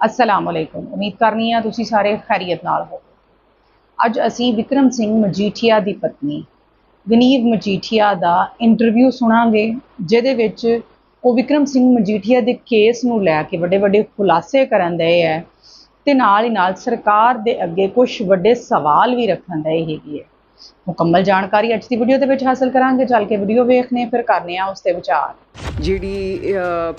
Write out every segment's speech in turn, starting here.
ਅਸਲਾਮ ਅਲੈਕੁਮ ਉਮੀਦ ਕਰਨੀ ਆ ਤੁਸੀਂ ਸਾਰੇ ਖੈਰੀਅਤ ਨਾਲ ਹੋ ਅੱਜ ਅਸੀਂ ਵਿਕਰਮ ਸਿੰਘ ਮਜੀਠੀਆ ਦੀ ਪਤਨੀ ਗਨੀਵ ਮਜੀਠੀਆ ਦਾ ਇੰਟਰਵਿਊ ਸੁਣਾਂਗੇ, ਜਿਹਦੇ ਵਿੱਚ ਉਹ ਵਿਕਰਮ ਸਿੰਘ ਮਜੀਠੀਆ ਦੇ ਕੇਸ ਨੂੰ ਲੈ ਕੇ ਵੱਡੇ ਵੱਡੇ ਖੁਲਾਸੇ ਕਰਨ ਦੇ ਹੈ ਤੇ ਨਾਲ ਹੀ ਨਾਲ ਸਰਕਾਰ ਦੇ ਅੱਗੇ ਕੁਝ ਵੱਡੇ ਸਵਾਲ ਵੀ ਰੱਖਣ ਦੇ ਹੈਗੀ ਹੈ ਮੁਕੰਮਲ ਜਾਣਕਾਰੀ ਅੱਜ ਦੀ ਵੀਡੀਓ ਦੇ ਵਿੱਚ ਹਾਸਲ ਕਰਾਂਗੇ। ਚੱਲ ਕੇ ਵੀਡੀਓ ਵੇਖਨੇ ਫਿਰ ਕਰਨੇ ਆ ਉਸ ਤੇ ਵਿਚਾਰ। ਜਿਹੜੀ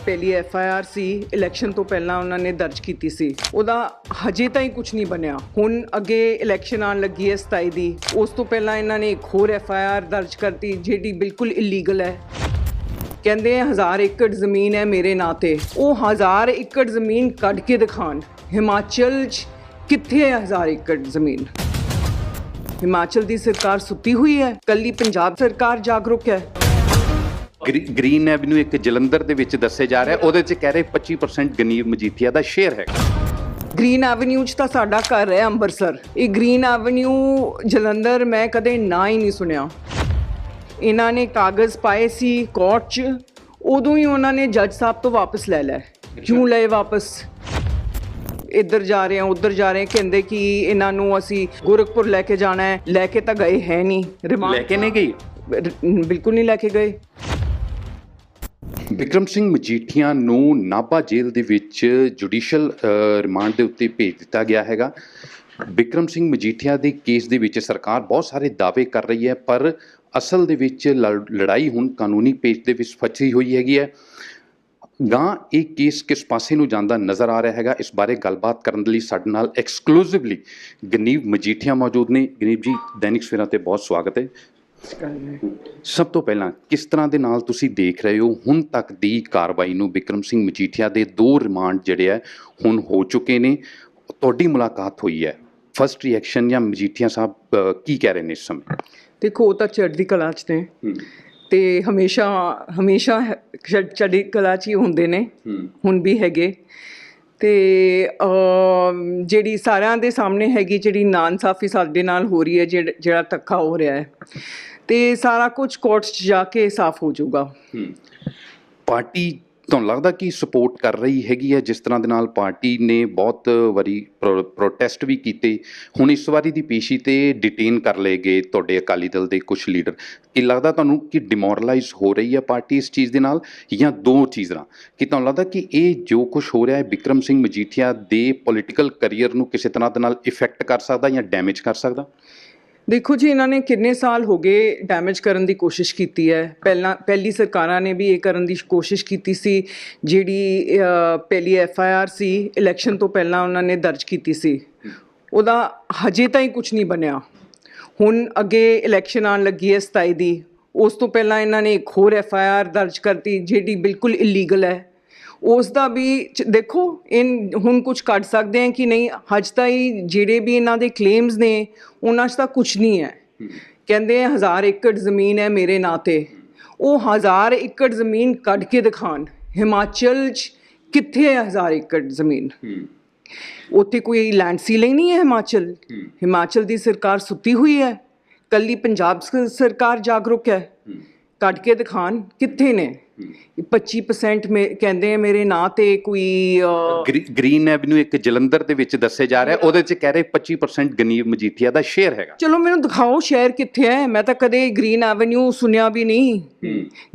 ਪਹਿਲੀ F I R C election ਤੋਂ ਪਹਿਲਾਂ ਉਹਨਾਂ ਨੇ ਦਰਜ ਕੀਤੀ ਸੀ। ਉਹਦਾ ਹਜੇ ਤਾਈਂ ਕੁਝ ਨਹੀਂ ਬਣਿਆ। ਹੁਣ ਅੱਗੇ ਇਲੈਕਸ਼ਨ ਆਉਣ ਲੱਗੀ ਹੈ 27 ਦੀ। ਉਸ ਤੋਂ ਪਹਿਲਾਂ ਇਹਨਾਂ ਨੇ ਇੱਕ ਹੋਰ ਐਫ ਆਈ ਆਰ ਦਰਜ ਕਰਤੀ, ਜਿਹੜੀ ਬਿਲਕੁਲ ਇਲੀਗਲ ਹੈ। ਕਹਿੰਦੇ ਆ ਹਜ਼ਾਰ ਏਕੜ ਜ਼ਮੀਨ ਹੈ ਮੇਰੇ ਨਾਂ ਤੇ। ਉਹ ਹਜ਼ਾਰ ਏਕੜ ਜ਼ਮੀਨ ਕੱਢ ਕੇ ਦਿਖਾਣ ਹਿਮਾਚਲ 'ਚ ਕਿੱਥੇ ਹੈ ਹਜ਼ਾਰ ਏਕੜ ਜ਼ਮੀਨ? ਹਿਮਾਚਲ ਦੀ ਸਰਕਾਰ ਸੁੱਤੀ ਹੋਈ ਹੈ। ਕੱਲੀ ਪੰਜਾਬ ਸਰਕਾਰ ਜਾਗਰੂਕ ਹੈ। ਗਰੀ- ਗ੍ਰੀਨ ਐਵਨਿਊ ਇੱਕ ਜਲੰਧਰ ਦੇ ਵਿੱਚ ਦੱਸੇ ਜਾ ਰਿਹਾ ਉਹਦੇ 'ਚ ਕਹਿ ਰਹੇ 25% ਗਨੀਵ ਮਜੀਠੀਆ ਦਾ ਸ਼ੇਅਰ ਹੈਗਾ ਗ੍ਰੀਨ ਐਵਨਿਊ 'ਚ ਤਾਂ ਸਾਡਾ ਘਰ ਹੈ ਅੰਮ੍ਰਿਤਸਰ। ਇਹ ਗ੍ਰੀਨ ਐਵਨਿਊ ਜਲੰਧਰ ਮੈਂ ਕਦੇ ਨਾਂ ਹੀ ਨਹੀਂ ਸੁਣਿਆ। ਇਹਨਾਂ ਨੇ ਕਾਗਜ਼ ਪਾਏ ਸੀ ਕੋਰਟ 'ਚ। ਉਦੋਂ ਹੀ ਉਹਨਾਂ ਨੇ ਜੱਜ ਸਾਹਿਬ ਤੋਂ ਵਾਪਸ ਲੈ ਲਏ ਕਿਉਂ ਲਏ ਵਾਪਸ? ਇੱਧਰ ਜਾ ਰਹੇ ਆ ਉੱਧਰ ਜਾ ਰਹੇ ਆ ਕਹਿੰਦੇ ਕਿ ਇਹਨਾਂ ਨੂੰ ਅਸੀਂ ਗੋਰਖਪੁਰ ਲੈ ਕੇ ਜਾਣਾ ਹੈ। ਲੈ ਕੇ ਤਾਂ ਗਏ ਹੈ ਨਹੀਂ। ਰਿਮਾਂਡ ਲੈ ਕੇ ਨਹੀਂ ਗਈ? ਬਿਲਕੁਲ ਨਹੀਂ ਲੈ ਕੇ ਗਏ। ਵਿਕਰਮ ਸਿੰਘ ਮਜੀਠੀਆ ਨੂੰ ਨਾਭਾ ਜੇਲ੍ਹ ਦੇ ਵਿੱਚ ਜੁਡੀਸ਼ੀਅਲ ਰਿਮਾਂਡ ਦੇ ਉੱਤੇ ਭੇਜ ਦਿੱਤਾ ਗਿਆ ਹੈਗਾ। ਵਿਕਰਮ ਸਿੰਘ ਮਜੀਠੀਆ ਦੇ ਕੇਸ ਦੇ ਵਿੱਚ ਸਰਕਾਰ ਬਹੁਤ ਸਾਰੇ ਦਾਅਵੇ ਕਰ ਰਹੀ ਹੈ ਪਰ ਅਸਲ ਦੇ ਵਿੱਚ ਲੜ- ਲੜਾਈ ਹੁਣ ਕਾਨੂੰਨੀ ਪੇਚ ਦੇ ਵਿੱਚ ਫਸੀ ਹੋਈ ਹੈਗੀ ਹੈ। ਗਾਂ ਇਹ ਕੇਸ ਕਿਸ ਪਾਸੇ ਨੂੰ ਜਾਂਦਾ ਨਜ਼ਰ ਆ ਰਿਹਾ ਹੈਗਾ ਇਸ ਬਾਰੇ ਗੱਲਬਾਤ ਕਰਨ ਦੇ ਲਈ ਸਾਡੇ ਨਾਲ ਐਕਸਕਲੂਸਿਵਲੀ ਗਨੀਵ ਮਜੀਠੀਆ ਮੌਜੂਦ ਨੇ। ਗਨੀਵ ਜੀ ਦੈਨਿਕ ਸਵੇਰਾ ਤੇ ਬਹੁਤ ਸਵਾਗਤ ਹੈ। ਸਭ ਤੋਂ ਪਹਿਲਾਂ ਕਿਸ ਤਰ੍ਹਾਂ ਦੇ ਨਾਲ ਤੁਸੀਂ ਦੇਖ ਰਹੇ ਹੋ ਹੁਣ ਤੱਕ ਦੀ ਕਾਰਵਾਈ ਨੂੰ? ਵਿਕਰਮ ਸਿੰਘ ਮਜੀਠੀਆ ਦੇ ਦੋ ਰਿਮਾਂਡ ਜਿਹੜੇ ਆ ਹੁਣ ਹੋ ਚੁੱਕੇ ਨੇ। ਤੁਹਾਡੀ ਮੁਲਾਕਾਤ ਹੋਈ ਹੈ। ਫਸਟ ਰਿਐਕਸ਼ਨ ਜਾਂ ਮਜੀਠੀਆ ਸਾਹਿਬ ਕੀ ਕਹਿ ਰਹੇ ਨੇ ਇਸ ਸਮੇਂ? ਦੇਖੋ ਉਹ ਤਾਂ ਚੜ੍ਹਦੀ ਕਲਾ 'ਚ ਨੇ। ਤੇ ਹਮੇਸ਼ਾ ਹਮੇਸ਼ਾ ਚੜ੍ਹਦੀ ਕਲਾ 'ਚ ਹੀ ਹੁੰਦੇ ਨੇ। ਹੁਣ ਵੀ ਹੈਗੇ। ਤੇ ਜਿਹੜੀ ਸਾਰਿਆਂ ਦੇ ਸਾਹਮਣੇ ਹੈਗੀ ਜਿਹੜੀ ਨਾਇਨਸਾਫੀ ਸਾਡੇ ਨਾਲ ਹੋ ਰਹੀ ਹੈ ਜਿਹੜਾ ਧੱਕਾ ਹੋ ਰਿਹਾ ਹੈ। ਤੇ ਸਾਰਾ ਕੁਝ ਕੋਰਟਸ 'ਚ ਜਾ ਕੇ ਸਾਫ਼ ਹੋ ਜਾਊਗਾ। ਪਾਰਟੀ ਤੁਹਾਨੂੰ ਲੱਗਦਾ ਕਿ ਸਪੋਰਟ ਕਰ ਰਹੀ ਹੈਗੀ ਹੈ? ਜਿਸ ਤਰ੍ਹਾਂ ਦੇ ਨਾਲ ਪਾਰਟੀ ਨੇ ਬਹੁਤ ਵਾਰੀ ਪ੍ਰੋ- ਪ੍ਰੋਟੈਸਟ ਵੀ ਕੀਤੇ। ਹੁਣ ਇਸ ਵਾਰੀ ਦੀ ਪੇਸ਼ੀ ਤੇ ਡਿਟੇਨ ਕਰ ਲਏ ਗਏ ਤੁਹਾਡੇ ਅਕਾਲੀ ਦਲ ਦੇ ਕੁਝ ਲੀਡਰ ਕੀ ਲੱਗਦਾ ਤੁਹਾਨੂੰ ਕਿ ਡਿਮੋਰਲਾਈਜ਼ ਹੋ ਰਹੀ ਹੈ ਪਾਰਟੀ ਇਸ ਚੀਜ਼ ਦੇ ਨਾਲ ਜਾਂ ਦੋ ਚੀਜ਼ਾਂ? ਕਿ ਤੁਹਾਨੂੰ ਲੱਗਦਾ ਕਿ ਇਹ ਜੋ ਕੁਝ ਹੋ ਰਿਹਾ ਹੈ ਵਿਕਰਮ ਸਿੰਘ ਮਜੀਠੀਆ ਦੇ ਪੋਲੀਟੀਕਲ ਕੈਰੀਅਰ ਨੂੰ ਕਿਸੇ ਤਰ੍ਹਾਂ ਦੇ ਨਾਲ ਇਫੈਕਟ ਕਰ ਸਕਦਾ ਜਾਂ ਡੈਮੇਜ ਕਰ ਸਕਦਾ? ਦੇਖੋ ਜੀ, ਇਹਨਾਂ ਨੇ ਕਿੰਨੇ ਸਾਲ ਹੋ ਗਏ ਡੈਮੇਜ ਕਰਨ ਦੀ ਕੋਸ਼ਿਸ਼ ਕੀਤੀ ਹੈ। ਪਹਿਲਾਂ, ਪਹਿਲੀ ਸਰਕਾਰਾਂ ਨੇ ਵੀ ਇਹ ਕਰਨ ਦੀ ਕੋਸ਼ਿਸ਼ ਕੀਤੀ ਸੀ, ਜਿਹੜੀ ਪਹਿਲੀ F I R C election ਤੋਂ ਪਹਿਲਾਂ ਉਹਨਾਂ ਨੇ ਦਰਜ ਕੀਤੀ ਸੀ। ਉਹਦਾ ਹਜੇ ਤਾਈਂ ਕੁਝ ਨਹੀਂ ਬਣਿਆ। ਹੁਣ ਅੱਗੇ ਇਲੈਕਸ਼ਨ ਆਉਣ ਲੱਗੀ ਹੈ 27 ਦੀ। ਉਸ ਤੋਂ ਪਹਿਲਾਂ ਇਹਨਾਂ ਨੇ ਇੱਕ ਹੋਰ ਐਫ ਆਈ ਆਰ ਦਰਜ ਕਰਤੀ, ਜਿਹੜੀ ਬਿਲਕੁਲ ਇਲੀਗਲ ਹੈ। ਉਸ ਦਾ ਵੀ ਦੇਖੋ, ਇਨ ਹੁਣ ਕੁਝ ਕੱਢ ਸਕਦੇ ਆ ਕਿ ਨਹੀਂ, ਹਜ ਹੀ ਜਿਹੜੇ ਵੀ ਇਹਨਾਂ ਦੇ ਕਲੇਮਸ ਨੇ, ਉਹਨਾਂ 'ਚ ਤਾਂ ਕੁਝ ਨਹੀਂ ਹੈ। ਕਹਿੰਦੇ ਆ, ਹਜ਼ਾਰ ਏਕੜ ਜ਼ਮੀਨ ਹੈ ਮੇਰੇ ਨਾਂ ਤੇ। ਉਹ ਹਜ਼ਾਰ ਏਕੜ ਜ਼ਮੀਨ ਕੱਢ ਕੇ ਦਿਖਾਣ ਹਿਮਾਚਲ 'ਚ ਕਿੱਥੇ ਹੈ ਹਜ਼ਾਰ ਏਕੜ ਜ਼ਮੀਨ? ਉੱਥੇ ਕੋਈ ਲੈਂਡ ਸੀਲਿੰਗ ਨਹੀਂ ਹੈ ਹਿਮਾਚਲ? ਹਿਮਾਚਲ ਦੀ ਸਰਕਾਰ ਸੁੱਤੀ ਹੋਈ ਹੈ। ਕੱਲੀ ਪੰਜਾਬ ਸਰਕਾਰ ਜਾਗਰੂਕ ਹੈ। ਕੱਢ ਕੇ ਦਿਖਾਣ ਕਿੱਥੇ ਨੇ। 25% ਮੇ ਕਹਿੰਦੇ ਆ ਮੇਰੇ ਨਾਂ ਤੇ ਕੋਈ ਗ੍ਰੀਨ ਐਵਨਿਊ ਇੱਕ ਜਲੰਧਰ ਦੇ ਵਿੱਚ ਦੱਸੇ ਜਾ ਰਿਹਾ। ਉਹਦੇ 'ਚ ਕਹਿ ਰਹੇ 25% ਗਨੀਵ ਮਜੀਠੀਆ ਦਾ ਸ਼ੇਅਰ ਹੈਗਾ। ਚਲੋ ਮੈਨੂੰ ਦਿਖਾਓ ਸ਼ਹਿਰ ਕਿੱਥੇ ਹੈ। ਮੈਂ ਤਾਂ ਕਦੇ ਗ੍ਰੀਨ ਐਵਨਿਊ ਸੁਣਿਆ ਵੀ ਨਹੀਂ।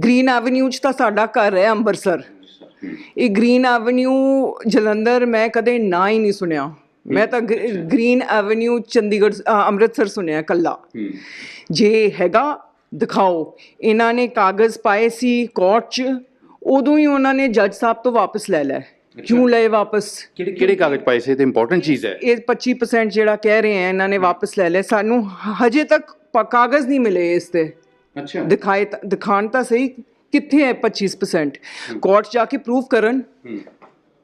ਗ੍ਰੀਨ ਐਵਨਿਊ 'ਚ ਤਾਂ ਸਾਡਾ ਘਰ ਹੈ ਅੰਮ੍ਰਿਤਸਰ। ਇਹ ਗ੍ਰੀਨ ਐਵਨਿਊ ਜਲੰਧਰ ਮੈਂ ਕਦੇ ਨਾਂ ਹੀ ਨਹੀਂ ਸੁਣਿਆ। ਮੈਂ ਤਾਂ Green- Green Avenue Chandigarh Amritsar ਸੁਣਿਆ ਕੱਲਾ ਜੇ ਹੈਗਾ ਦਿਖਾਓ। ਇਹਨਾਂ ਨੇ ਕਾਗਜ਼ ਪਾਏ ਸੀ ਕੋਰਟ 'ਚ ਉਦੋਂ ਹੀ ਉਹਨਾਂ ਨੇ ਜੱਜ ਸਾਹਿਬ ਤੋਂ ਵਾਪਸ ਲੈ ਲਏ ਕਿਉਂ ਲਏ ਵਾਪਸ? ਕਿਹੜੇ ਕਿਹੜੇ ਕਾਗਜ਼ ਪਾਏ ਸੀ? ਤੇ ਇੰਪੋਰਟੈਂਟ ਚੀਜ਼ ਹੈ। ਇਹ 25% ਜਿਹੜਾ ਕਹਿ ਰਹੇ ਆ ਇਹਨਾਂ ਨੇ ਵਾਪਸ ਲੈ ਲਏ ਸਾਨੂੰ ਹਜੇ ਤੱਕ ਪ- ਕਾਗਜ਼ ਨਹੀਂ ਮਿਲੇ ਇਸ ਤੇ। ਅੱਛਾ। ਦਿਖਾਏ ਤਾਂ- ਦਿਖਾਣ ਤਾਂ ਸਹੀ ਕਿੱਥੇ ਹੈ 25% ਕੋਰਟ ਜਾ ਕੇ ਪ੍ਰੂਵ ਕਰਨ।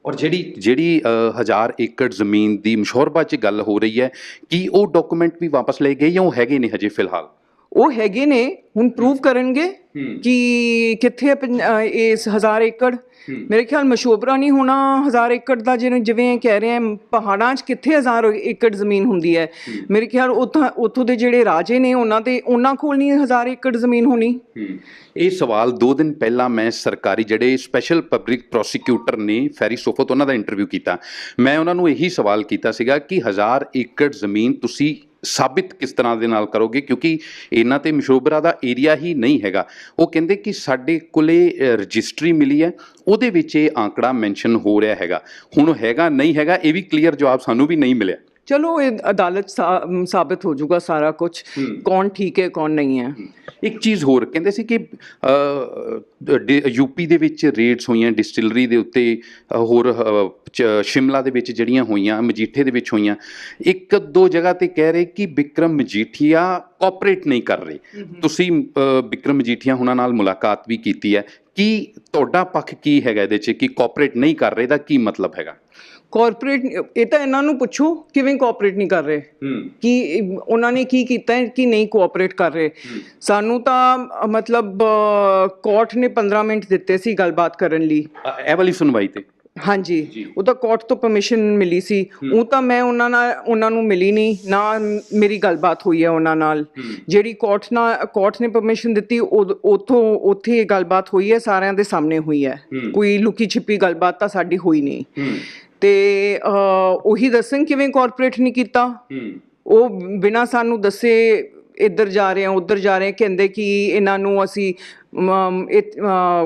ਔਰ ਜਿਹੜੀ ਜਿਹੜੀ ਅ, ਹਜ਼ਾਰ ਏਕੜ ਜ਼ਮੀਨ ਦੀ ਮਸ਼ਹੂਰਬਾ 'ਚ ਗੱਲ ਹੋ ਰਹੀ ਹੈ ਕੀ ਉਹ ਡਾਕੂਮੈਂਟ ਵੀ ਵਾਪਸ ਲਏ ਗਏ ਜਾਂ ਉਹ ਹੈਗੇ ਨੇ ਹਜੇ ਫਿਲਹਾਲ? ਉਹ ਹੈਗੇ ਨੇ ਹੁਣ ਪ੍ਰੂਵ ਕਰਨਗੇ ਕਿ ਕਿੱਥੇ ਇਸ ਹਜ਼ਾਰ ਏਕੜ। ਮੇਰੇ ਖਿਆਲ ਮਸ਼ੋਬਰਾ ਨਹੀਂ ਹੋਣਾ ਹਜ਼ਾਰ ਏਕੜ ਦਾ ਜਿਵੇਂ ਜਿਵੇਂ ਕਹਿ ਰਹੇ ਆ ਪਹਾੜਾਂ 'ਚ ਕਿੱਥੇ ਹਜ਼ਾਰ ਏਕੜ ਜ਼ਮੀਨ ਹੁੰਦੀ ਹੈ? ਮੇਰੇ ਖਿਆਲ ਉੱਥੋਂ ਉੱਥੋਂ ਦੇ ਜਿਹੜੇ ਰਾਜੇ ਨੇ ਉਹਨਾਂ ਦੇ ਉਹਨਾਂ ਕੋਲ ਨਹੀਂ ਹਜ਼ਾਰ ਏਕੜ ਜ਼ਮੀਨ ਹੋਣੀ? ਇਹ ਸਵਾਲ 2 ਦਿਨ ਪਹਿਲਾਂ ਮੈਂ ਸਰਕਾਰੀ ਜਿਹੜੇ ਸਪੈਸ਼ਲ ਪਬਲਿਕ ਪ੍ਰੋਸੀਕਿਊਟਰ ਨੇ ਫੈਰੀ ਸੋਫਤ ਉਹਨਾਂ ਦਾ ਇੰਟਰਵਿਊ ਕੀਤਾ। ਮੈਂ ਉਹਨਾਂ ਨੂੰ ਇਹੀ ਸਵਾਲ ਕੀਤਾ ਸੀਗਾ ਕਿ ਹਜ਼ਾਰ ਏਕੜ ਜ਼ਮੀਨ ਤੁਸੀਂ ਸਾਬਿਤ ਕਿਸ ਤਰ੍ਹਾਂ ਦੇ ਨਾਲ ਕਰੋਗੇ? ਕਿਉਂਕਿ ਇਹਨਾਂ ਤੇ ਮਸ਼ੋਬਰਾ ਦਾ ਏਰੀਆ ਹੀ ਨਹੀਂ ਹੈਗਾ। ਉਹ ਕਹਿੰਦੇ ਕਿ ਸਾਡੇ ਕੋਲੇ ਰਜਿਸਟਰੀ ਮਿਲੀ ਹੈ। ਉਹਦੇ ਵਿੱਚ ਇਹ ਆંકੜਾ ਮੈਂਸ਼ਨ ਹੋ ਰਿਹਾ ਹੈਗਾ। ਹੁਣ ਹੈਗਾ ਨਹੀਂ ਹੈਗਾ ਇਹ ਵੀ ਕਲੀਅਰ ਜਵਾਬ ਸਾਨੂੰ ਵੀ ਨਹੀਂ ਮਿਲਿਆ। ਚਲੋ ਇਹ ਅਦਾਲਤ ਸਾਬਿਤ ਹੋ ਜਾਊਗਾ ਸਾਰਾ ਕੁਝ ਕੌਣ ਠੀਕ ਹੈ ਕੌਣ ਨਹੀਂ ਹੈ। ਇੱਕ ਚੀਜ਼ ਹੋਰ ਕਹਿੰਦੇ ਸੀ ਕਿ ਯੂਪੀ ਦੇ ਵਿੱਚ ਰੇਡਸ ਹੋਈਆਂ ਡਿਸਟਿਲਰੀ ਦੇ ਉੱਤੇ ਹੋਰ ਸ਼ਿਮਲਾ ਦੇ ਵਿੱਚ ਜਿਹੜੀਆਂ ਹੋਈਆਂ ਮਜੀਠੇ ਦੇ ਵਿੱਚ ਹੋਈਆਂ ਇੱਕ ਦੋ ਜਗ੍ਹਾ ਤੇ ਕਹਿ ਰਹੇ ਕਿ ਵਿਕਰਮ ਮਜੀਠੀਆ ਕੋਆਪਰੇਟ ਨਹੀਂ ਕਰ ਰਹੇ। ਤੁਸੀਂ ਵਿਕਰਮ ਮਜੀਠੀਆ ਹੁਣਾਂ ਨਾਲ ਮੁਲਾਕਾਤ ਵੀ ਕੀਤੀ ਹੈ। ਕੀ ਤੁਹਾਡਾ ਪੱਖ ਕੀ ਹੈਗਾ ਇਹਦੇ 'ਚ? ਕਿ ਕੋਆਪਰੇਟ ਨਹੀਂ ਕਰ ਰਹੇ ਦਾ ਕੀ ਮਤਲਬ ਹੈਗਾ? ਕਾਰਪੋਰੇਟ ਇਹ ਤਾਂ ਇਹਨਾਂ ਨੂੰ ਪੁੱਛੋ ਕਿਵੇਂ ਕੋਆਪਰੇਟ ਨਹੀਂ ਕਰ ਰਹੇ? ਕਿ ਉਹਨਾਂ ਨੇ ਕੀ ਕੀਤਾ ਹੈ ਕਿ ਨਹੀਂ ਕੋਆਪਰੇਟ ਕਰ ਰਹੇ? ਸਾਨੂੰ ਤਾਂ ਮਤਲਬ ਕੋਰਟ ਨੇ 15 ਮਿੰਟ ਦਿੱਤੇ ਸੀ ਗੱਲਬਾਤ ਕਰਨ ਲਈ। ਇਹ ਵਾਲੀ ਸੁਣਵਾਈ ਤੇ। ਹਾਂਜੀ। ਉਹ ਤਾਂ ਕੋਰਟ ਤੋਂ ਪਰਮਿਸ਼ਨ ਮਿਲੀ ਸੀ। ਉਹ ਤਾਂ ਮੈਂ ਉਹਨਾਂ ਨਾਲ ਉਹਨਾਂ ਨੂੰ ਮਿਲੀ ਨਹੀਂ। ਨਾ ਮੇਰੀ ਗੱਲਬਾਤ ਹੋਈ ਹੈ ਉਹਨਾਂ ਨਾਲ। ਜਿਹੜੀ ਕੋਰਟ ਨਾਲ ਕੋਰਟ ਨੇ ਪਰਮਿਸ਼ਨ ਦਿੱਤੀ ਉੱਥੋਂ ਉੱਥੇ ਇਹ ਗੱਲਬਾਤ ਹੋਈ ਹੈ ਸਾਰਿਆਂ ਦੇ ਸਾਹਮਣੇ ਹੋਈ ਹੈ। ਕੋਈ ਲੁਕੀ ਛਿਪੀ ਗੱਲਬਾਤ ਤਾਂ ਸਾਡੀ ਹੋਈ ਨਹੀਂ। ਤੇ ਉਹੀ ਦੱਸਣ ਕਿਵੇਂ ਕਾਰਪੋਰੇਟ ਨਹੀਂ ਕੀਤਾ? ਉਹ ਬਿਨਾ ਸਾਨੂੰ ਦੱਸੇ ਇੱਧਰ ਜਾ ਰਹੇ ਆ ਉੱਧਰ ਜਾ ਰਹੇ ਆ ਕਹਿੰਦੇ ਕਿ ਇਹਨਾਂ ਨੂੰ ਅਸੀਂ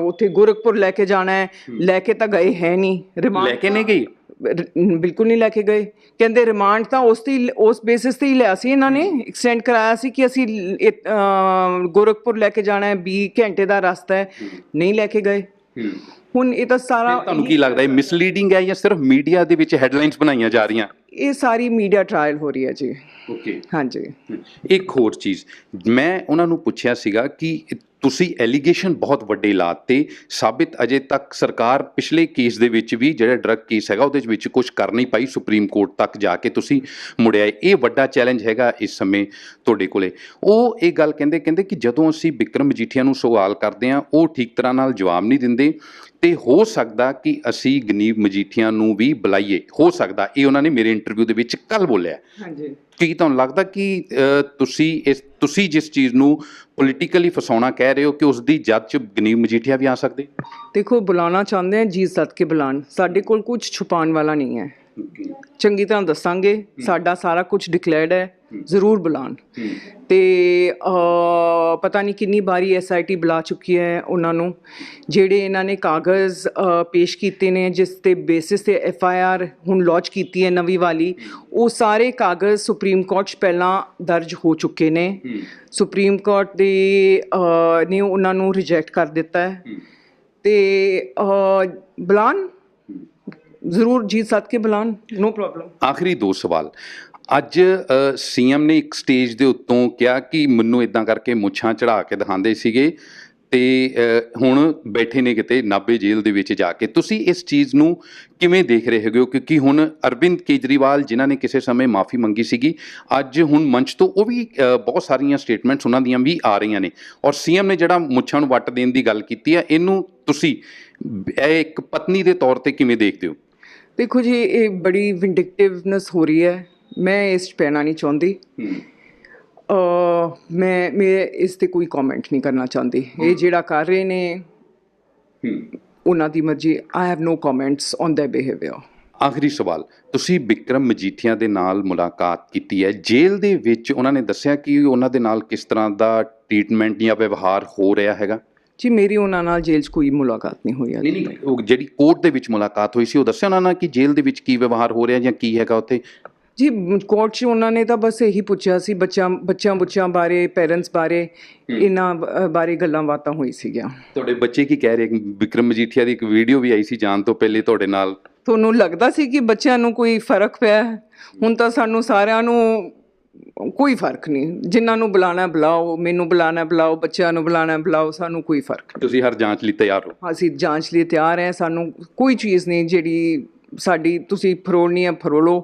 ਉੱਥੇ ਗੋਰਖਪੁਰ ਲੈ ਕੇ ਜਾਣਾ ਹੈ। ਲੈ ਕੇ ਤਾਂ ਗਏ ਹੈ ਨਹੀਂ। ਰਿਮਾਂਡ ਲੈ ਕੇ ਨਹੀਂ ਗਈ ਬਿਲਕੁਲ ਨਹੀਂ ਲੈ ਕੇ ਗਏ। ਕਹਿੰਦੇ ਰਿਮਾਂਡ ਤਾਂ ਉਸ ਹੀ- ਉਸ ਬੇਸਿਸ ਤੇ ਹੀ ਲਿਆ ਸੀ ਇਹਨਾਂ ਨੇ। ਐਕਸਟੈਂਡ ਕਰਾਇਆ ਸੀ ਕਿ ਅਸੀਂ ਗੋਰਖਪੁਰ ਲੈ ਕੇ ਜਾਣਾ ਹੈ 20 ਘੰਟੇ ਦਾ ਰਸਤਾ ਹੈ। ਨਹੀਂ ਲੈ ਕੇ ਗਏ। ਹੁਣ ਇਹ ਤਾਂ ਸਾਰਾ ਤੁਹਾਨੂੰ ਕੀ ਲੱਗਦਾ ਇਹ ਮਿਸਲੀਡਿੰਗ ਹੈ ਜਾਂ ਸਿਰਫ ਮੀਡੀਆ ਦੇ ਵਿੱਚ ਹੈਡਲਾਈਨਸ ਬਣਾਈਆਂ ਜਾ ਰਹੀਆਂ? ਇਹ ਸਾਰੀ ਮੀਡੀਆ ਟ੍ਰਾਇਲ ਹੋ ਰਹੀ ਹੈ ਜੀ। ਓਕੇ ਹਾਂਜੀ। ਇੱਕ ਹੋਰ ਚੀਜ਼ ਮੈਂ ਉਹਨਾਂ ਨੂੰ ਪੁੱਛਿਆ ਸੀਗਾ ਕਿ ਤੁਸੀਂ ਐਲੀਗੇਸ਼ਨ ਬਹੁਤ ਵੱਡੇ ਲਾਤੇ ਸਾਬਿਤ ਅਜੇ ਤੱਕ ਸਰਕਾਰ ਪਿਛਲੇ ਕੇਸ ਦੇ ਵਿੱਚ ਵੀ ਜਿਹੜਾ ਡਰੱਗ ਕੇਸ ਹੈਗਾ ਉਹਦੇ ਵਿੱਚ ਕੁਝ ਕਰ ਨਹੀਂ ਪਾਈ ਸੁਪਰੀਮ ਕੋਰਟ ਤੱਕ ਜਾ ਕੇ ਤੁਸੀਂ ਮੁੜਿਆ ਇਹ ਵੱਡਾ ਚੈਲੰਜ ਹੈਗਾ ਇਸ ਸਮੇਂ ਤੁਹਾਡੇ ਕੋਲੇ। ਉਹ ਇਹ ਗੱਲ ਕਹਿੰਦੇ ਕਹਿੰਦੇ ਕਿ ਜਦੋਂ ਅਸੀਂ ਵਿਕਰਮ ਮਜੀਠੀਆ ਨੂੰ ਸਵਾਲ ਕਰਦੇ ਹਾਂ ਉਹ ਠੀਕ ਤਰ੍ਹਾਂ ਨਾਲ ਜਵਾਬ ਨਹੀਂ ਦਿੰਦੇ। ਤੇ ਹੋ ਸਕਦਾ ਕਿ ਅਸੀਂ ਗਨੀਵ ਮਜੀਠੀਆ ਨੂੰ ਵੀ ਬੁਲਾਈਏ। ਹੋ ਸਕਦਾ ਇਹ ਉਹਨਾਂ ਨੇ ਮੇਰੇ ਇੰਟਰਵਿਊ ਦੇ ਵਿੱਚ ਕੱਲ ਬੋਲਿਆ। ਹਾਂਜੀ। ਕੀ ਤੁਹਾਨੂੰ ਲੱਗਦਾ ਕਿ ਤੁਸੀਂ ਇਸ ਤੁਸੀਂ ਜਿਸ ਚੀਜ਼ ਨੂੰ ਪੋਲੀਟੀਕਲੀ ਫਸਾਉਣਾ ਕਹਿ ਰਹੇ ਹੋ ਕਿ ਉਸ ਦੀ ਜੱਜ ਚ ਗਨੀਵ ਮਜੀਠੀਆ ਵੀ ਆ ਸਕਦੇ? ਦੇਖੋ ਬੁਲਾਉਣਾ ਚਾਹੁੰਦੇ ਆ ਜੀ ਸੱਦ ਕੇ ਬੁਲਾਉਣ। ਸਾਡੇ ਕੋਲ ਕੁਝ ਛੁਪਾਉਣ ਵਾਲਾ ਨਹੀਂ ਹੈ। ਚੰਗੀ ਤਰ੍ਹਾਂ ਦੱਸਾਂਗੇ। ਸਾਡਾ ਸਾਰਾ ਕੁਝ ਡਿਕਲੇਅਰਡ ਹੈ। ਜ਼ਰੂਰ ਬੁਲਾਉਣ ਤੇ ਅ, ਪਤਾ ਨਹੀਂ ਕਿੰਨੀ ਵਾਰੀ ਐਸਆਈਟੀ ਬੁਲਾ ਚੁੱਕੀ ਹੈ ਉਹਨਾਂ ਨੂੰ। ਜਿਹੜੇ ਇਹਨਾਂ ਨੇ ਕਾਗਜ਼ ਪੇਸ਼ ਕੀਤੇ ਨੇ ਜਿਸ ਤੇ ਬੇਸਿਸ ਤੇ ਐਫਆਈਆਰ ਹੁਣ ਲਾਂਚ ਕੀਤੀ ਹੈ ਨਵੀਂ ਵਾਲੀ ਉਹ ਸਾਰੇ ਕਾਗਜ਼ ਸੁਪਰੀਮ ਕੋਰਟ 'ਚ ਪਹਿਲਾਂ ਦਰਜ ਹੋ ਚੁੱਕੇ ਨੇ। ਸੁਪਰੀਮ ਕੋਰਟ ਦੇ ਨੇ ਉਹਨਾਂ ਨੂੰ ਰਿਜੈਕਟ ਕਰ ਦਿੱਤਾ ਹੈ। ਤੇ ਅ, ਬੁਲਾਉਣ ਜ਼ਰੂਰ ਜੀ ਸੱਦ ਕੇ ਬੁਲਾਉਣ ਨੋ ਪ੍ਰੋਬਲਮ ਆਖਰੀ ਦੋ ਸਵਾਲ। ਅੱਜ ਸੀਐਮ ਨੇ ਇੱਕ ਸਟੇਜ ਦੇ ਉੱਤੋਂ ਕਿਹਾ ਕਿ ਮੈਨੂੰ ਇਦਾਂ ਕਰਕੇ ਮੁੱਛਾਂ ਚੜਾ ਕੇ ਦਿਖਾਉਂਦੇ ਸੀਗੇ ਤੇ ਹੁਣ ਬੈਠੇ ਨੇ ਕਿਤੇ ਨਾਭੇ ਜੇਲ੍ਹ ਦੇ ਵਿੱਚ ਜਾ ਕੇ। ਤੁਸੀਂ ਇਸ ਚੀਜ਼ ਨੂੰ ਕਿਵੇਂ ਦੇਖ ਰਹੇ ਹੈਗੇ ਹੋ? ਕਿਉਂਕਿ ਹੁਣ ਅਰਵਿੰਦ ਕੇਜਰੀਵਾਲ, ਜਿਨ੍ਹਾਂ ਨੇ ਕਿਸੇ ਸਮੇਂ ਮਾਫੀ ਮੰਗੀ ਸੀਗੀ, ਅੱਜ ਹੁਣ ਮੰਚ ਤੋਂ ਉਹ ਵੀ ਬਹੁਤ ਸਾਰੀਆਂ ਸਟੇਟਮੈਂਟਸ ਉਹਨਾਂ ਦੀਆਂ ਵੀ ਆ ਰਹੀਆਂ ਨੇ। ਔਰ ਸੀਐਮ ਨੇ ਜਿਹੜਾ ਮੁੱਛਾਂ ਨੂੰ ਵੱਟ ਦੇਣ ਦੀ ਗੱਲ ਕੀਤੀ ਹੈ, ਇਹਨੂੰ ਤੁਸੀਂ, ਇਹ ਇੱਕ ਪਤਨੀ ਦੇ ਤੌਰ ਤੇ ਕਿਵੇਂ ਦੇਖਦੇ ਹੋ? ਦੇਖੋ ਜੀ, ਇਹ ਬੜੀ ਵਿੰਡਿਕਟਿਵਨੈਸ ਹੋ ਰਹੀ ਹੈ। ਮੈਂ ਇਸ 'ਚ ਪੈਣਾ ਨਹੀਂ ਚਾਹੁੰਦੀ। ਅ ਮੈਂ ਮੈਂ ਇਸ ਤੇ ਕੋਈ ਕਮੈਂਟ ਨਹੀਂ ਕਰਨਾ ਚਾਹੁੰਦੀ। ਇਹ ਜਿਹੜਾ ਕਰ ਰਹੇ ਨੇ ਉਹਨਾਂ ਦੀ ਮਰਜ਼ੀ। I have no comments on their behaviour ਆਖਰੀ ਸਵਾਲ। ਤੁਸੀਂ ਵਿਕਰਮ ਮਜੀਠੀਆ ਦੇ ਨਾਲ ਮੁਲਾਕਾਤ ਕੀਤੀ ਹੈ। ਜੇਲ੍ਹ ਦੇ ਵਿੱਚ ਉਹਨਾਂ ਨੇ ਦੱਸਿਆ ਕਿ ਉਹਨਾਂ ਦੇ ਨਾਲ ਕਿਸ ਤਰ੍ਹਾਂ ਦਾ ਟ੍ਰੀਟਮੈਂਟ ਜਾਂ ਵਿਵਹਾਰ ਹੋ ਰਿਹਾ ਹੈਗਾ? ਜੀ ਮੇਰੀ ਉਹਨਾਂ ਨਾਲ ਜੇਲ੍ਹ 'ਚ ਕੋਈ ਮੁਲਾਕਾਤ ਨਹੀਂ ਹੋਈ ਨਹੀਂ ਨਹੀਂ। ਉਹ ਜਿਹੜੀ ਕੋਰਟ ਦੇ ਵਿੱਚ ਮੁਲਾਕਾਤ ਹੋਈ ਸੀ ਉਹ ਦੱਸਿਆ ਉਹਨਾਂ ਨੇ ਕਿ ਜੇਲ੍ਹ ਦੇ ਵਿੱਚ ਕੀ ਵਿਵਹਾਰ ਹੋ ਰਿਹਾ ਜਾਂ ਕੀ ਹੈਗਾ ਉੱਥੇ? ਜੀ ਕੋਰਟ 'ਚ ਉਹਨਾਂ ਨੇ ਤਾਂ ਬਸ ਇਹੀ ਪੁੱਛਿਆ ਸੀ ਬੱਚਿਆਂ ਬੱਚਿਆਂ ਬੁੱਚਿਆਂ ਬਾਰੇ ਪੇਰੈਂਟਸ ਬਾਰੇ ਇਹਨਾਂ ਬਾਰੇ ਗੱਲਾਂ ਬਾਤਾਂ ਹੋਈ ਸੀਗੀਆਂ। ਤੁਹਾਡੇ ਬੱਚੇ ਕੀ ਕਹਿ ਰਹੇ? ਵਿਕਰਮ ਮਜੀਠੀਆ ਦੀ ਇੱਕ ਵੀਡੀਓ ਵੀ ਆਈ ਸੀ ਜਾਣ ਤੋਂ ਪਹਿਲੇ ਤੁਹਾਡੇ ਨਾਲ। ਤੁਹਾਨੂੰ ਲੱਗਦਾ ਸੀ ਕਿ ਬੱਚਿਆਂ ਨੂੰ ਕੋਈ ਫ਼ਰਕ ਪਿਆ? ਹੁਣ ਤਾਂ ਸਾਨੂੰ ਸਾਰਿਆਂ ਨੂੰ ਕੋਈ ਫ਼ਰਕ ਨਹੀਂ। ਜਿਨ੍ਹਾਂ ਨੂੰ ਬੁਲਾਣਾ ਬੁਲਾਓ ਮੈਨੂੰ ਬੁਲਾਣਾ ਬੁਲਾਓ ਬੱਚਿਆਂ ਨੂੰ ਬੁਲਾਣਾ ਬੁਲਾਓ ਸਾਨੂੰ ਕੋਈ ਫ਼ਰਕ ਤੁਸੀਂ ਹਰ ਜਾਂਚ ਲਈ ਤਿਆਰ ਹੋ? ਨਹੀਂ ਅਸੀਂ ਜਾਂਚ ਲਈ ਤਿਆਰ ਹਾਂ ਸਾਨੂੰ ਕੋਈ ਚੀਜ਼ ਨਹੀਂ ਜਿਹੜੀ ਸਾਡੀ ਤੁਸੀਂ ਫਰੋਲਣੀ ਹੈ ਫਰੋਲੋ।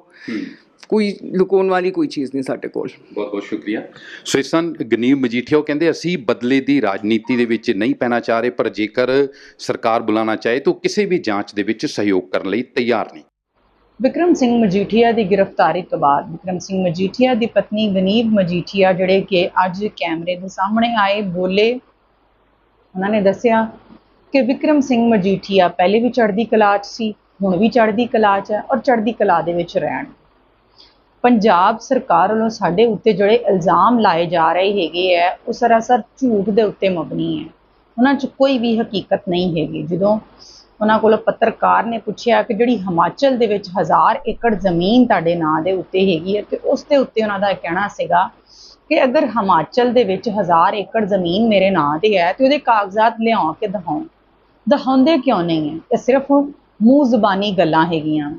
ਕੋਈ ਲੁਕਾਉਣ ਵਾਲੀ ਕੋਈ ਚੀਜ਼ ਨਹੀਂ ਸਾਡੇ ਕੋਲ। ਬਹੁਤ ਬਹੁਤ ਸ਼ੁਕਰੀਆ। ਸੋ ਇਸ ਸਨ ਗਨੀਵ ਮਜੀਠੀਆ ਉਹ ਕਹਿੰਦੇ ਅਸੀਂ ਬਦਲੇ ਦੀ ਰਾਜਨੀਤੀ ਦੇ ਵਿੱਚ ਨਹੀਂ ਪੈਣਾ ਚਾਹ ਰਹੇ ਪਰ ਜੇਕਰ ਸਰਕਾਰ ਬੁਲਾਉਣਾ ਚਾਹੇ ਤਾਂ ਕਿਸੇ ਵੀ ਜਾਂਚ ਦੇ ਵਿੱਚ ਸਹਿਯੋਗ ਕਰਨ ਲਈ ਤਿਆਰ ਨਹੀਂ ਵਿਕਰਮ ਸਿੰਘ ਮਜੀਠੀਆ ਦੀ ਗ੍ਰਿਫਤਾਰੀ ਤੋਂ ਬਾਅਦ ਵਿਕਰਮ ਸਿੰਘ ਮਜੀਠੀਆ ਦੀ ਪਤਨੀ ਗਨੀਵ ਮਜੀਠੀਆ ਜਿਹੜੇ ਕਿ ਅੱਜ ਕੈਮਰੇ ਦੇ ਸਾਹਮਣੇ ਆਏ ਬੋਲੇ। ਉਹਨਾਂ ਨੇ ਦੱਸਿਆ ਕਿ ਵਿਕਰਮ ਸਿੰਘ ਮਜੀਠੀਆ ਪਹਿਲੇ ਵੀ ਚੜ੍ਹਦੀ ਕਲਾ 'ਚ ਸੀ ਹੁਣ ਵੀ ਚੜ੍ਹਦੀ ਕਲਾ 'ਚ ਹੈ ਔਰ ਚੜ੍ਹਦੀ ਕਲਾ ਦੇ ਵਿੱਚ ਰਹਿਣ। ਪੰਜਾਬ ਸਰਕਾਰ ਵੱਲੋਂ ਸਾਡੇ ਉੱਤੇ ਜਿਹੜੇ ਇਲਜ਼ਾਮ ਲਾਏ ਜਾ ਰਹੇ ਹੈਗੇ ਹੈ ਉਹ ਸਰਾਸਰ ਝੂਠ ਦੇ ਉੱਤੇ ਮਬਨੀ ਹੈ। ਉਹਨਾਂ 'ਚ ਕੋਈ ਵੀ ਹਕੀਕਤ ਨਹੀਂ ਹੈਗੀ। ਜਦੋਂ ਉਹਨਾਂ ਕੋਲ ਪੱਤਰਕਾਰ ਨੇ ਪੁੱਛਿਆ ਕਿ ਜਿਹੜੀ ਹਿਮਾਚਲ ਦੇ ਵਿੱਚ ਹਜ਼ਾਰ ਏਕੜ ਜ਼ਮੀਨ ਤੁਹਾਡੇ ਨਾਂ ਦੇ ਉੱਤੇ ਹੈਗੀ ਹੈ, ਤੇ ਉਸ ਦੇ ਉੱਤੇ ਉਹਨਾਂ ਦਾ ਇਹ ਕਹਿਣਾ ਸੀਗਾ ਕਿ ਅਗਰ ਹਿਮਾਚਲ ਦੇ ਵਿੱਚ ਹਜ਼ਾਰ ਏਕੜ ਜ਼ਮੀਨ ਮੇਰੇ ਨਾਂ ਤੇ ਹੈ, ਤੇ ਉਹਦੇ ਕਾਗਜ਼ਾਤ ਲਿਆਉ ਕੇ ਦਿਖਾਉਣ। ਦਿਖਾਉਂਦੇ ਕਿਉਂ ਨਹੀਂ ਹੈ? ਇਹ ਸਿਰਫ ਮੂੰਹ ਜ਼ਬਾਨੀ ਗੱਲਾਂ ਹੈਗੀਆਂ।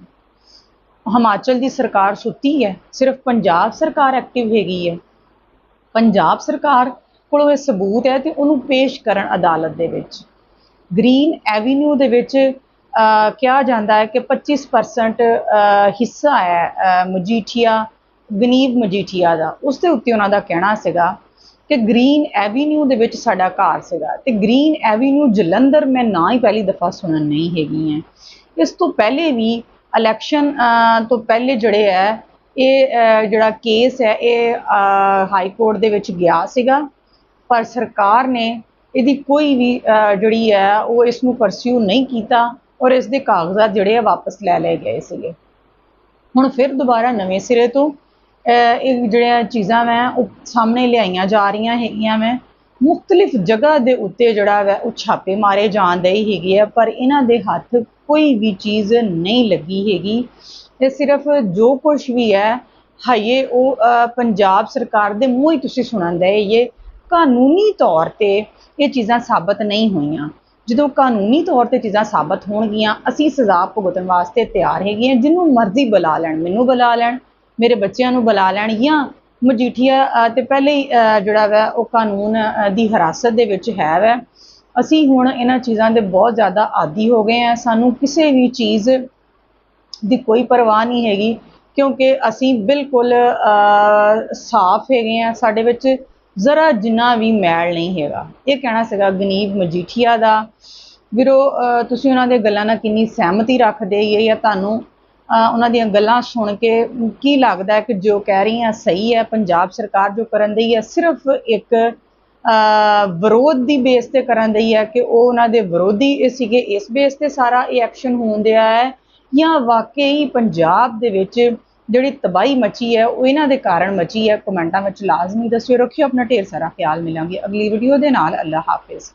ਹਿਮਾਚਲ ਦੀ ਸਰਕਾਰ ਸੁੱਤੀ ਹੈ, ਸਿਰਫ ਪੰਜਾਬ ਸਰਕਾਰ ਐਕਟਿਵ ਹੈਗੀ ਹੈ। ਪੰਜਾਬ ਸਰਕਾਰ ਕੋਲੋਂ ਇਹ ਸਬੂਤ ਹੈ ਤੇ ਉਹਨੂੰ ਪੇਸ਼ ਕਰਨ ਅਦਾਲਤ ਦੇ ਵਿੱਚ। ਗ੍ਰੀਨ ਐਵੀਨਿਊ ਦੇ ਵਿੱਚ ਕਿਹਾ ਜਾਂਦਾ ਹੈ ਕਿ 25% ਹਿੱਸਾ ਹੈ ਮਜੀਠੀਆ, ਗਨੀਵ ਮਜੀਠੀਆ ਦਾ। ਉਸ ਦੇ ਉੱਤੇ ਉਹਨਾਂ ਦਾ ਕਹਿਣਾ ਸੀਗਾ ਕਿ ਗ੍ਰੀਨ ਐਵੀਨਿਊ ਦੇ ਵਿੱਚ ਸਾਡਾ ਘਰ ਸੀਗਾ। ਤੇ ਗ੍ਰੀਨ ਐਵੀਨਿਊ ਜਲੰਧਰ ਮੈਂ ਨਾ ਹੀ ਪਹਿਲੀ ਦਫਾ ਸੁਣਨ ਨਹੀਂ ਹੈਗੀ ਹੈ। ਇਸ ਤੋਂ ਪਹਿਲੇ ਵੀ ਇਲੈਕਸ਼ਨ ਤੋਂ ਪਹਿਲੇ ਜਿਹੜੇ ਹੈ, ਇਹ ਜਿਹੜਾ ਕੇਸ ਹੈ, ਇਹ ਹਾਈ ਕੋਰਟ ਦੇ ਵਿੱਚ ਗਿਆ ਸੀਗਾ। ਪਰ ਸਰਕਾਰ ਨੇ ਇਹਦੀ ਕੋਈ ਵੀ ਜਿਹੜੀ ਹੈ, ਉਹ ਇਸ ਨੂੰ ਪਰਸਿਊ ਨਹੀਂ ਕੀਤਾ ਔਰ ਇਸ ਦੇ ਕਾਗਜ਼ਾਤ ਜਿਹੜੇ ਆ ਵਾਪਸ ਲੈ ਲਏ ਗਏ ਸੀਗੇ। ਹੁਣ ਫਿਰ ਦੁਬਾਰਾ ਨਵੇਂ ਸਿਰੇ ਤੋਂ ਇਹ ਜਿਹੜੀਆਂ ਚੀਜ਼ਾਂ ਮੈਂ ਉਹ ਸਾਹਮਣੇ ਲਿਆਈਆਂ ਜਾ ਰਹੀਆਂ ਹੈਗੀਆਂ ਮੈਂ। ਮੁxtਲਿਫ ਜਗ੍ਹਾ ਦੇ ਉੱਤੇ ਜਿਹੜਾ ਵਾ, ਉਹ ਛਾਪੇ ਮਾਰੇ ਜਾਂਦੇ ਹੀ ਹੈਗੇ ਆ, ਪਰ ਇਹਨਾਂ ਦੇ ਹੱਥ ਕੋਈ ਵੀ ਚੀਜ਼ ਨਹੀਂ ਲੱਗੀ ਹੈਗੀ। ਇਹ ਸਿਰਫ ਜੋ ਕੁਝ ਵੀ ਹੈ, ਹਾਏ, ਉਹ ਪੰਜਾਬ ਸਰਕਾਰ ਦੇ ਮੂੰਹ ਹੀ ਤੁਸੀਂ ਸੁਣਨ ਦੇ ਇਹ ਕਾਨੂੰਨੀ ਤੌਰ ਤੇ ਇਹ ਚੀਜ਼ਾਂ ਸਾਬਤ ਨਹੀਂ ਹੋਈਆਂ। ਜਦੋਂ ਕਾਨੂੰਨੀ ਤੌਰ ਤੇ ਚੀਜ਼ਾਂ ਸਾਬਤ ਹੋਣਗੀਆਂ, ਅਸੀਂ ਸਜ਼ਾ ਭੁਗਤਣ ਵਾਸਤੇ ਤਿਆਰ ਹੈਗੀਆਂ ਜਿਹਨੂੰ ਮਰਜ਼ੀ ਬੁਲਾ ਲੈਣ, ਮੈਨੂੰ ਬੁਲਾ ਲੈਣ, ਮੇਰੇ ਬੱਚਿਆਂ ਨੂੰ ਬੁਲਾ ਲੈਣ ਜਾਂ ਮਜੀਠੀਆ ਅਹ, ਤੇ ਪਹਿਲੇ ਹੀ ਜਿਹੜਾ ਵਾ ਉਹ ਕਾਨੂੰਨ ਦੀ ਹਿਰਾਸਤ ਦੇ ਵਿੱਚ ਹੈ ਵੈ। ਅਸੀਂ ਹੁਣ ਇਹਨਾਂ ਚੀਜ਼ਾਂ ਦੇ ਬਹੁਤ ਜ਼ਿਆਦਾ ਆਦੀ ਹੋ ਗਏ ਆ ਸਾਨੂੰ ਕਿਸੇ ਵੀ ਚੀਜ਼ ਦੀ ਕੋਈ ਪਰਵਾਹ ਨਹੀਂ ਹੈਗੀ ਕਿਉਂਕਿ ਅਸੀਂ ਬਿਲਕੁਲ ਸਾਫ਼ ਹੈਗੇ ਆ ਸਾਡੇ ਵਿੱਚ ਜ਼ਰਾ ਜਿੰਨਾ ਵੀ ਮੈਲ ਨਹੀਂ ਹੈਗਾ। ਇਹ ਕਹਿਣਾ ਸੀਗਾ ਗਨੀਬ ਮਜੀਠੀਆ ਦਾ। ਵੀਰੋ ਤੁਸੀਂ ਉਹਨਾਂ ਦੇ ਗੱਲਾਂ ਨਾਲ ਕਿੰਨੀ ਸਹਿਮਤੀ ਰੱਖਦੇ ਹੋ ਜਾਂ ਤੁਹਾਨੂੰ ਉਹਨਾਂ ਦੀਆਂ ਗੱਲਾਂ ਸੁਣ ਕੇ ਕੀ ਲੱਗਦਾ ਹੈ ਕਿ ਜੋ ਕਹਿ ਰਹੀ ਆ ਸਹੀ ਹੈ, ਪੰਜਾਬ ਸਰਕਾਰ ਜੋ ਕਰਨ ਦੀ ਹੈ, ਸਿਰਫ ਇੱਕ ਵਿਰੋਧ ਦੀ ਬੇਸ ਤੇ ਕਰਨ ਦੀ ਹੈ ਕਿ ਉਹ ਉਹਨਾਂ ਦੇ ਵਿਰੋਧੀ ਸੀਗੇ। ਇਸ ਬੇਸ ਤੇ ਸਾਰਾ ਇਹ ਐਕਸ਼ਨ ਹੋਣ ਦਿਆ ਹੈ ਜਾਂ ਵਾਕਈ ਪੰਜਾਬ ਦੇ ਵਿੱਚ ਜਿਹੜੀ ਤਬਾਹੀ ਮਚੀ ਹੈ, ਉਹ ਇਹਨਾਂ ਦੇ ਕਾਰਨ ਮਚੀ ਹੈ? ਕਮੈਂਟਾਂ ਵਿੱਚ ਲਾਜ਼ਮੀ ਦੱਸਿਓ। ਰੱਖਿਓ ਆਪਣਾ ਢੇਰ ਸਾਰਾ ਖਿਆਲ। ਮਿਲਾਂਗੇ ਅਗਲੀ ਵੀਡੀਓ ਦੇ ਨਾਲ। ਅੱਲਾ ਹਾਫਿਜ਼।